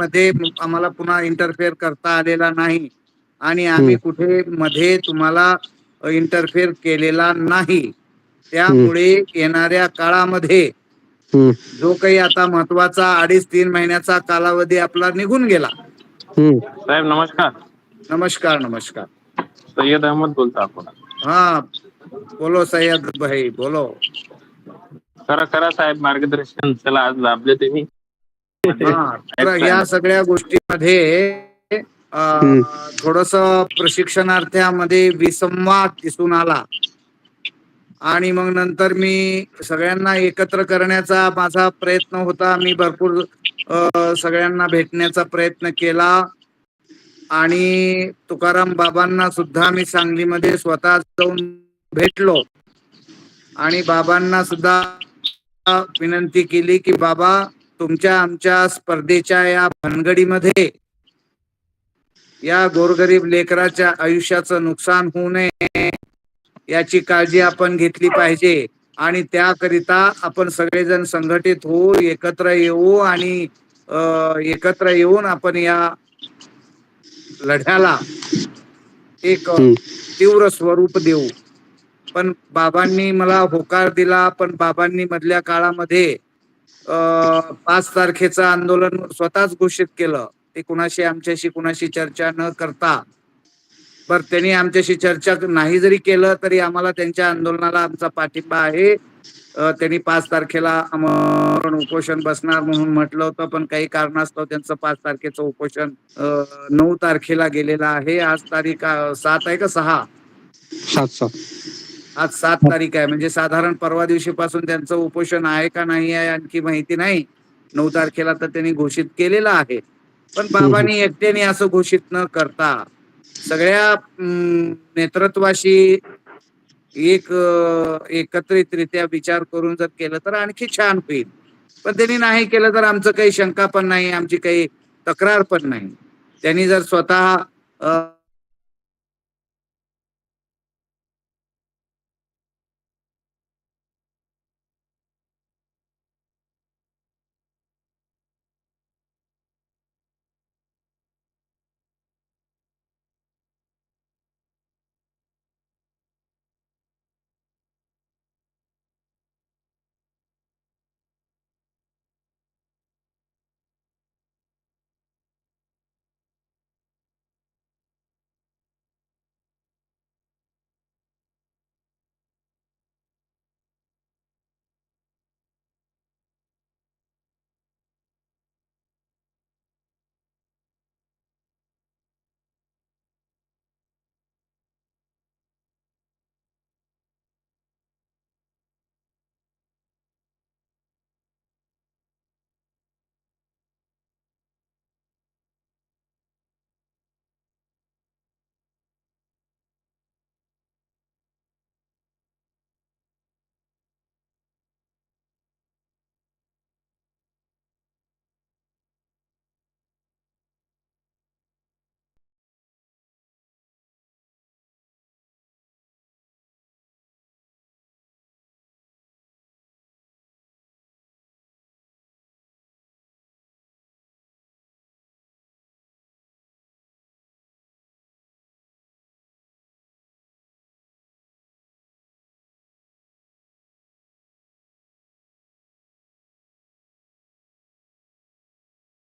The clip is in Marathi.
मध्ये आम्हाला पुन्हा इंटरफेअर करता आलेला नाही. आणि आम्ही कुठे मध्ये तुम्हाला इंटरफेअर केलेला नाही. त्यामुळे येणाऱ्या काळामध्ये जो काही आता महत्त्वाचा अडीच तीन महिन्याचा कालावधी आपला निघून गेला. साहेब नमस्कार. नमस्कार नमस्कार. सय्यद अहमद बोलतो आपण. हा बोलो सय्यद भाई बोलो. खरं खरं साहेब मार्गदर्शन. चला आज लाभले तुम्ही. तर या सगळ्या गोष्टीमध्ये थोडस प्रशिक्षणार्थ्यामध्ये विसंवाद दिसून आला. आणि मग नंतर मी सगळ्यांना एकत्र करण्याचा माझा प्रयत्न होता. मी भरपूर सगळ्यांना भेटण्याचा प्रयत्न केला. आणि तुकाराम बाबांना सुद्धा मी सांगलीमध्ये स्वतः जाऊन भेटलो. आणि बाबांना सुद्धा विनंती केली की बाबा तुमच्या आमच्या स्पर्धेच्या या भानगडीमध्ये या गोरगरीब लेकराच्या आयुष्याचं नुकसान होऊ नये याची काळजी आपण घेतली पाहिजे आणि त्याकरिता आपण सगळेजण संघटित होऊ एकत्र येऊ आणि एकत्र येऊन आपण या लढ्याला एक. तीव्र स्वरूप देऊ पण बाबांनी मला होकार दिला पण बाबांनी मधल्या काळामध्ये पाच तारखेचं आंदोलन स्वतःच घोषित केलं. ते कुणाशी आमच्याशी कुणाशी चर्चा न करता. बर त्यांनी आमच्याशी चर्चा नाही जरी केलं तरी आम्हाला त्यांच्या आंदोलनाला आमचा पाठिंबा आहे. त्यांनी पाच तारखेला आम- उपोषण बसणार म्हणून म्हटलं होतं पण काही कारणास्तव त्यांचं पाच तारखेचं उपोषण नऊ तारखेला गेलेलं आहे. आज तारीख सात आहे का सहा? सात सात. आज सात तारीख आहे. म्हणजे साधारण परवा दिवशी पासून त्यांचं उपोषण आहे का नाही आहे आणखी माहिती नाही. नऊ तारखेला तर त्यांनी घोषित केलेलं आहे. पण बाबांनी एकट्याने असं घोषित न करता सगळ्या नेतृत्वाशी एक एकत्रितरित्या विचार करून जर केलं तर आणखी छान होईल. पण त्यांनी नाही केलं तर आमचं काही शंका पण नाही आमची काही तक्रार पण नाही. त्यांनी जर स्वतः